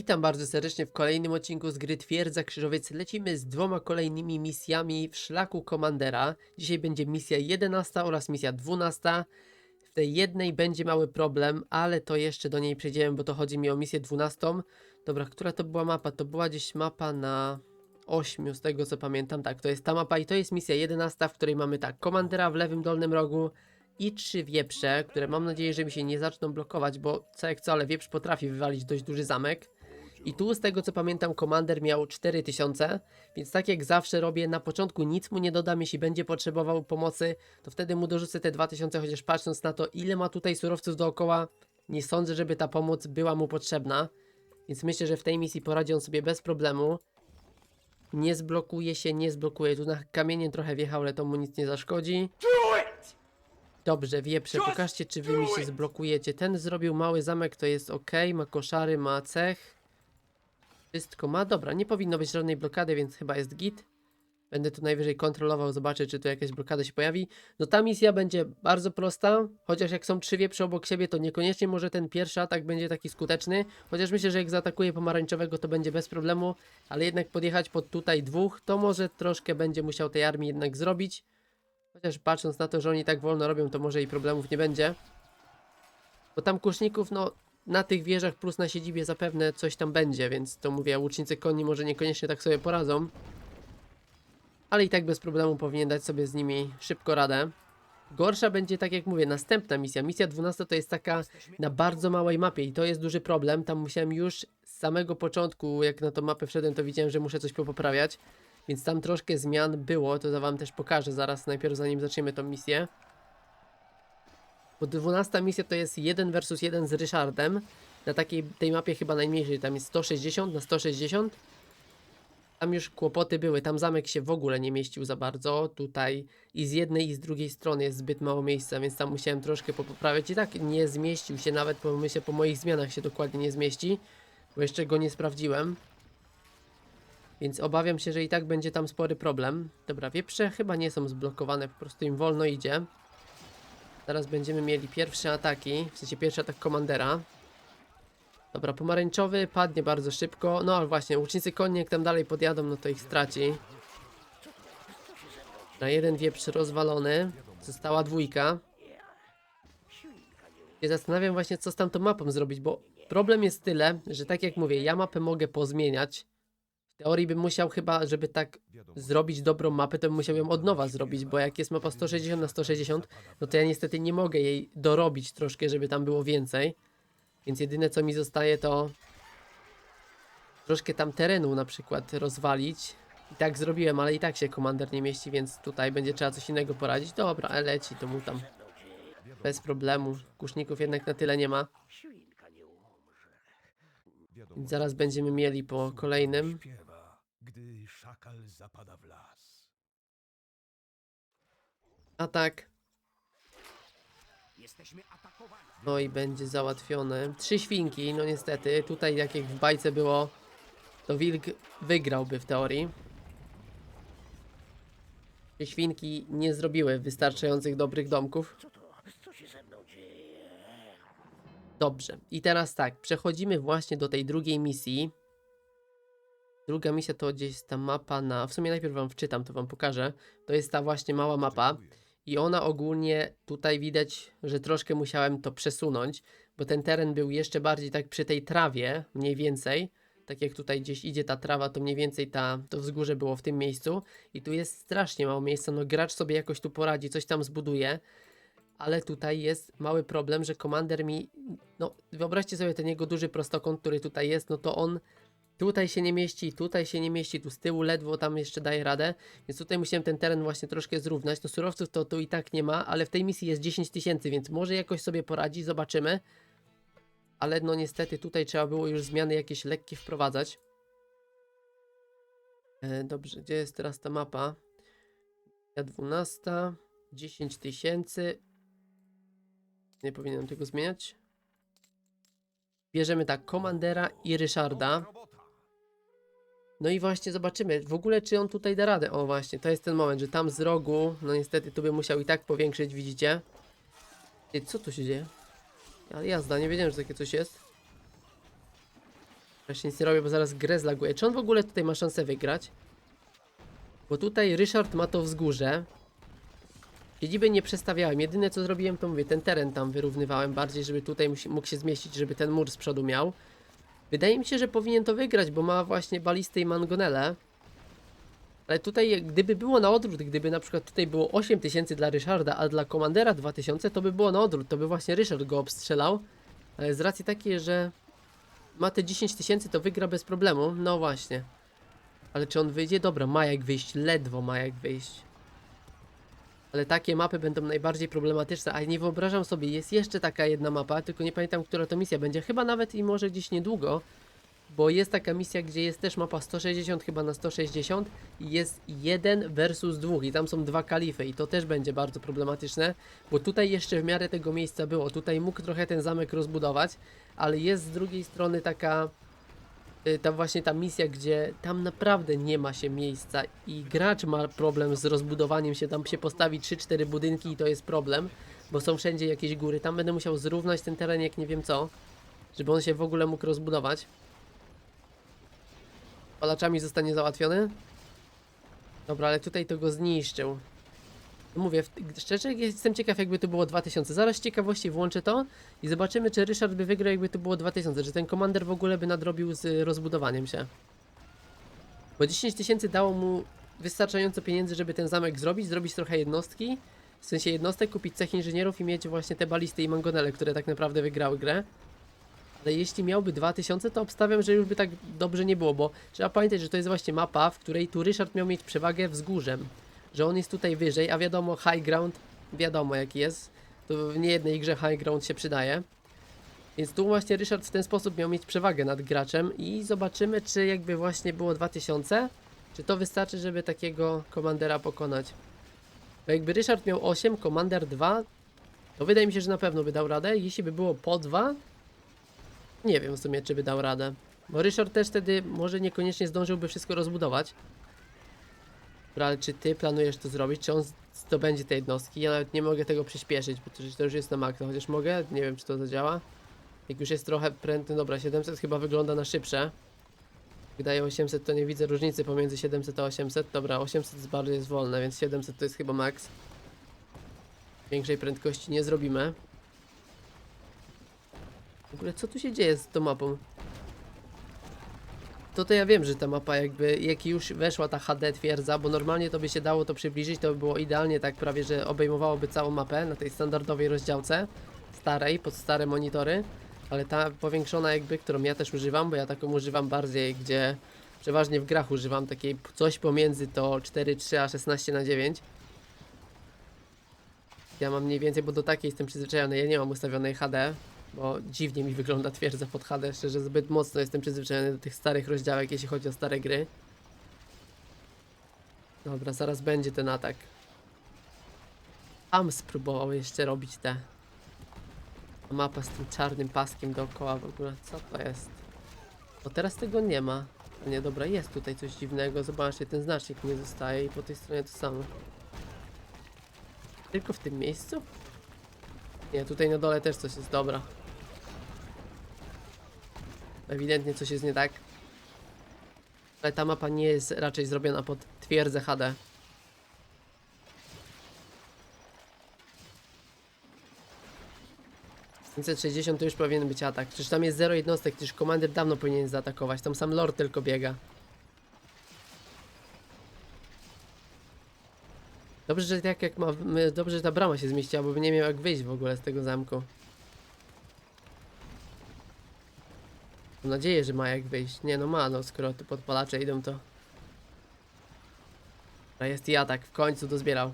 Witam bardzo serdecznie w kolejnym odcinku z gry Twierdza Krzyżowiec. Lecimy z dwoma kolejnymi misjami w szlaku komandera. Dzisiaj będzie misja 11 oraz misja 12. W tej jednej będzie mały problem, ale to jeszcze do niej przejdziemy, bo to chodzi mi o misję 12. Dobra, która to była mapa? To była gdzieś mapa na 8, z tego co pamiętam. Tak, to jest ta mapa i to jest misja 11, w której mamy tak, komandera w lewym dolnym rogu i trzy wieprze, które mam nadzieję, że mi się nie zaczną blokować, bo co jak co, ale wieprz potrafi wywalić dość duży zamek. I tu z tego co pamiętam komander miał 4000, więc tak jak zawsze robię, na początku nic mu nie dodam, jeśli będzie potrzebował pomocy, to wtedy mu dorzucę te 2000, chociaż patrząc na to ile ma tutaj surowców dookoła, nie sądzę, żeby ta pomoc była mu potrzebna. Więc myślę, że w tej misji poradzi on sobie bez problemu. Nie zblokuje się, nie zblokuje. Tu na kamienie trochę wjechał, ale to mu nic nie zaszkodzi. Dobrze, wieprze, pokażcie czy wy mi się zblokujecie. Ten zrobił mały zamek, to jest ok, ma koszary, ma cech. Wszystko ma, dobra, nie powinno być żadnej blokady, więc chyba jest git. Będę tu najwyżej kontrolował, zobaczę czy tu jakaś blokada się pojawi. No ta misja będzie bardzo prosta, chociaż jak są trzy wieprze obok siebie, to niekoniecznie może ten pierwszy atak będzie taki skuteczny. Chociaż myślę, że jak zaatakuje pomarańczowego, to będzie bez problemu. Ale jednak podjechać pod tutaj dwóch, to może troszkę będzie musiał tej armii jednak zrobić. Chociaż patrząc na to, że oni tak wolno robią, to może i problemów nie będzie. Bo tam kuszników, no na tych wieżach plus na siedzibie zapewne coś tam będzie, więc to mówię, łucznicy konni może niekoniecznie tak sobie poradzą. Ale i tak bez problemu powinien dać sobie z nimi szybko radę. Gorsza będzie, tak jak mówię, następna misja. Misja 12 to jest taka na bardzo małej mapie i to jest duży problem. Tam musiałem już z samego początku, jak na tą mapę wszedłem, to widziałem, że muszę coś popoprawiać. Więc tam troszkę zmian było, to wam też pokażę zaraz, najpierw zanim zaczniemy tą misję. Bo 12 misja to jest 1 versus 1 z Ryszardem. Na takiej tej mapie chyba najmniejszej, tam jest 160 na 160. Tam już kłopoty były, tam zamek się w ogóle nie mieścił za bardzo. Tutaj i z jednej i z drugiej strony jest zbyt mało miejsca, więc tam musiałem troszkę poprawiać. I tak nie zmieścił się, nawet pomyślę po moich zmianach się dokładnie nie zmieści. Bo jeszcze go nie sprawdziłem. Więc obawiam się, że i tak będzie tam spory problem. Dobra, wieprze chyba nie są zblokowane, po prostu im wolno idzie. Teraz będziemy mieli pierwsze ataki, w sensie pierwszy atak komandera. Dobra, pomarańczowy padnie bardzo szybko. No ale właśnie, łucznicy konni jak tam dalej podjadą, no to ich straci. Na jeden wieprz rozwalony. Została dwójka. Ja zastanawiam właśnie, co z tamtą mapą zrobić, bo problem jest tyle, że tak jak mówię, ja mapę mogę pozmieniać. Teorii bym musiał chyba, żeby tak zrobić dobrą mapę, to bym musiał ją od nowa zrobić, bo jak jest mapa 160 na 160, no to ja niestety nie mogę jej dorobić troszkę, żeby tam było więcej. Więc jedyne co mi zostaje to troszkę tam terenu na przykład rozwalić. I tak zrobiłem, ale i tak się komander nie mieści, więc tutaj będzie trzeba coś innego poradzić. Dobra, ale leci to mu tam. Bez problemu. Kuszników jednak na tyle nie ma. Zaraz będziemy mieli po kolejnym. Gdy szakal zapada w las. Atak. Jesteśmy atakowani. No i będzie załatwione. Trzy świnki, no niestety. Tutaj jak w bajce było, to wilk wygrałby w teorii. Te świnki nie zrobiły wystarczających dobrych domków. Dobrze. I teraz tak, przechodzimy właśnie do tej drugiej misji. Druga misja to gdzieś ta mapa na... W sumie najpierw wam wczytam, to wam pokażę. To jest ta właśnie mała mapa. I ona ogólnie tutaj widać, że troszkę musiałem to przesunąć, bo ten teren był jeszcze bardziej tak przy tej trawie, mniej więcej. Tak jak tutaj gdzieś idzie ta trawa, to mniej więcej ta, to wzgórze było w tym miejscu. I tu jest strasznie mało miejsca, no gracz sobie jakoś tu poradzi, coś tam zbuduje. Ale tutaj jest mały problem, że komander mi, no wyobraźcie sobie ten jego duży prostokąt, który tutaj jest, no to on tutaj się nie mieści, tutaj się nie mieści, tu z tyłu ledwo tam jeszcze daje radę, więc tutaj musiałem ten teren właśnie troszkę zrównać. No surowców to tu i tak nie ma, ale w tej misji jest 10 tysięcy, więc może jakoś sobie poradzi, zobaczymy. Ale no niestety tutaj trzeba było już zmiany jakieś lekkie wprowadzać. E, dobrze, gdzie jest teraz ta mapa? Ja 12, 10 tysięcy. Nie powinienem tego zmieniać. Bierzemy tak, Komandera i Ryszarda. No i właśnie zobaczymy w ogóle, czy on tutaj da radę. O właśnie, to jest ten moment, że tam z rogu, no niestety tu by musiał i tak powiększyć, widzicie? Co tu się dzieje? Ale jazda, nie wiedziałem, że takie coś jest. Jeszcze nic nie robię, bo zaraz grę zlaguję. Czy on w ogóle tutaj ma szansę wygrać? Bo tutaj Ryszard ma to wzgórze. Siedziby nie przestawiałem. Jedyne co zrobiłem to mówię, ten teren tam wyrównywałem bardziej, żeby tutaj mógł się zmieścić, żeby ten mur z przodu miał. Wydaje mi się, że powinien to wygrać, bo ma właśnie balisty i mangonele. Ale tutaj, gdyby było na odwrót, gdyby na przykład tutaj było 8000 dla Ryszarda, a dla Komandera 2000, to by było na odwrót, to by właśnie Ryszard go obstrzelał. Ale z racji takiej, że ma te 10 tysięcy, to wygra bez problemu. No właśnie. Ale czy on wyjdzie? Dobra, ma jak wyjść, ledwo ma jak wyjść. Ale takie mapy będą najbardziej problematyczne, a nie wyobrażam sobie, jest jeszcze taka jedna mapa, tylko nie pamiętam, która to misja będzie. Chyba nawet i może gdzieś niedługo, bo jest taka misja, gdzie jest też mapa 160 chyba na 160 i jest jeden versus dwóch i tam są dwa kalify i to też będzie bardzo problematyczne, bo tutaj jeszcze w miarę tego miejsca było, tutaj mógł trochę ten zamek rozbudować, ale jest z drugiej strony taka ta właśnie ta misja, gdzie tam naprawdę nie ma się miejsca i gracz ma problem z rozbudowaniem się, tam się postawi 3-4 budynki i to jest problem, bo są wszędzie jakieś góry, tam będę musiał zrównać ten teren jak nie wiem co, żeby on się w ogóle mógł rozbudować. Palaczami zostanie załatwiony? Dobra, ale tutaj to go zniszczył. Mówię, szczerze jestem ciekaw jakby to było 2000. Zaraz z ciekawości włączę to i zobaczymy czy Ryszard by wygrał jakby to było 2000. Czy ten komander w ogóle by nadrobił z y, rozbudowaniem się. Bo 10 tysięcy dało mu wystarczająco pieniędzy, żeby ten zamek zrobić, zrobić trochę jednostki. W sensie jednostek, kupić cech inżynierów i mieć właśnie te balisty i mangonele, które tak naprawdę wygrały grę. Ale jeśli miałby 2000, to obstawiam, że już by tak dobrze nie było, bo trzeba pamiętać, że to jest właśnie mapa, w której tu Ryszard miał mieć przewagę wzgórzem. Że on jest tutaj wyżej, a wiadomo, high ground, wiadomo jaki jest. To w niejednej grze high ground się przydaje. Więc tu właśnie Ryszard w ten sposób miał mieć przewagę nad graczem i zobaczymy, czy jakby właśnie było 2000, czy to wystarczy, żeby takiego komandera pokonać. Bo jakby Ryszard miał 8, komander 2, to wydaje mi się, że na pewno by dał radę. Jeśli by było po 2, nie wiem w sumie, czy by dał radę. Bo Ryszard też wtedy może niekoniecznie zdążyłby wszystko rozbudować. Ale czy ty planujesz to zrobić? Czy on zdobędzie te jednostki? Ja nawet nie mogę tego przyspieszyć, bo to, to już jest na makro, chociaż mogę? Nie wiem, czy to zadziała. Jak już jest trochę prędny, dobra, 700 chyba wygląda na szybsze. Wydaje 800 to nie widzę różnicy pomiędzy 700 a 800. Dobra, 800 jest bardzo jest wolne, więc 700 to jest chyba max. Większej prędkości nie zrobimy. W ogóle co tu się dzieje z tą mapą? To to ja wiem, że ta mapa jakby, jak już weszła ta HD twierdza, bo normalnie to by się dało to przybliżyć, to by było idealnie tak prawie, że obejmowałoby całą mapę na tej standardowej rozdziałce, starej, pod stare monitory, ale ta powiększona jakby, którą ja też używam, bo ja taką używam bardziej, gdzie przeważnie w grach używam takiej coś pomiędzy to 4.3 a 16 na 9 ja mam mniej więcej, bo do takiej jestem przyzwyczajony, ja nie mam ustawionej HD, bo dziwnie mi wygląda twierdza pod HD, szczerze zbyt mocno jestem przyzwyczajony do tych starych rozdziałek, jeśli chodzi o stare gry. Dobra, zaraz będzie ten atak. Tam spróbował jeszcze robić te. Mapa z tym czarnym paskiem dookoła w ogóle, co to jest? O teraz tego nie ma. Nie, dobra, jest tutaj coś dziwnego, zobaczcie, ten znacznik nie zostaje i po tej stronie to samo. Tylko w tym miejscu? Nie, tutaj na dole też coś jest, dobra. Ewidentnie coś jest nie tak. Ale ta mapa nie jest raczej zrobiona pod twierdzę HD. ...560 to już powinien być atak. Przecież tam jest zero jednostek, przecież komander dawno powinien zaatakować. Tam sam lord tylko biega. Dobrze, że tak jak ma... Dobrze, że ta brama się zmieściła, bo by nie miał jak wyjść w ogóle z tego zamku. Mam nadzieję, że ma jak wyjść. Nie no ma, no skoro tu podpalacze idą to... A jest i atak, w końcu dozbierał.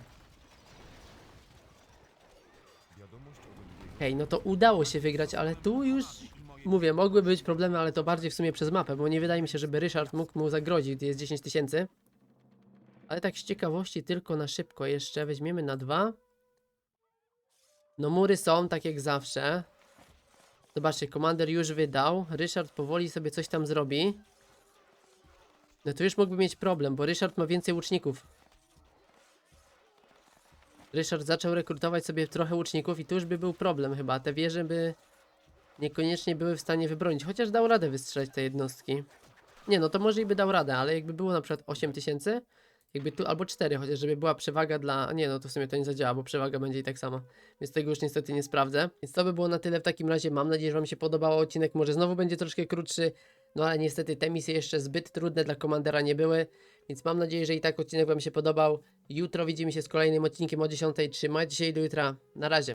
Hej, no to udało się wygrać, ale tu już... Mówię, mogły być problemy, ale to bardziej w sumie przez mapę, bo nie wydaje mi się, żeby Ryszard mógł mu zagrozić, gdy jest 10 tysięcy. Ale tak z ciekawości tylko na szybko jeszcze weźmiemy na dwa. No mury są tak jak zawsze. Zobaczcie, komander już wydał. Ryszard powoli sobie coś tam zrobi. No to już mógłby mieć problem, bo Ryszard ma więcej łuczników. Ryszard zaczął rekrutować sobie trochę łuczników i tu już by był problem chyba. Te wieże by niekoniecznie były w stanie wybronić, chociaż dał radę wystrzelać te jednostki. Nie, no to może i by dał radę, ale jakby było na przykład 8 tysięcy, jakby tu, albo 4, chociaż żeby była przewaga dla, nie, no to w sumie to nie zadziała, bo przewaga będzie i tak sama, więc tego już niestety nie sprawdzę. Więc to by było na tyle w takim razie, mam nadzieję, że wam się podobało. Odcinek, może znowu będzie troszkę krótszy, no ale niestety te misje jeszcze zbyt trudne dla komandera nie były, więc mam nadzieję, że i tak odcinek wam się podobał. Jutro widzimy się z kolejnym odcinkiem o 10, trzymajcie się i do jutra, na razie.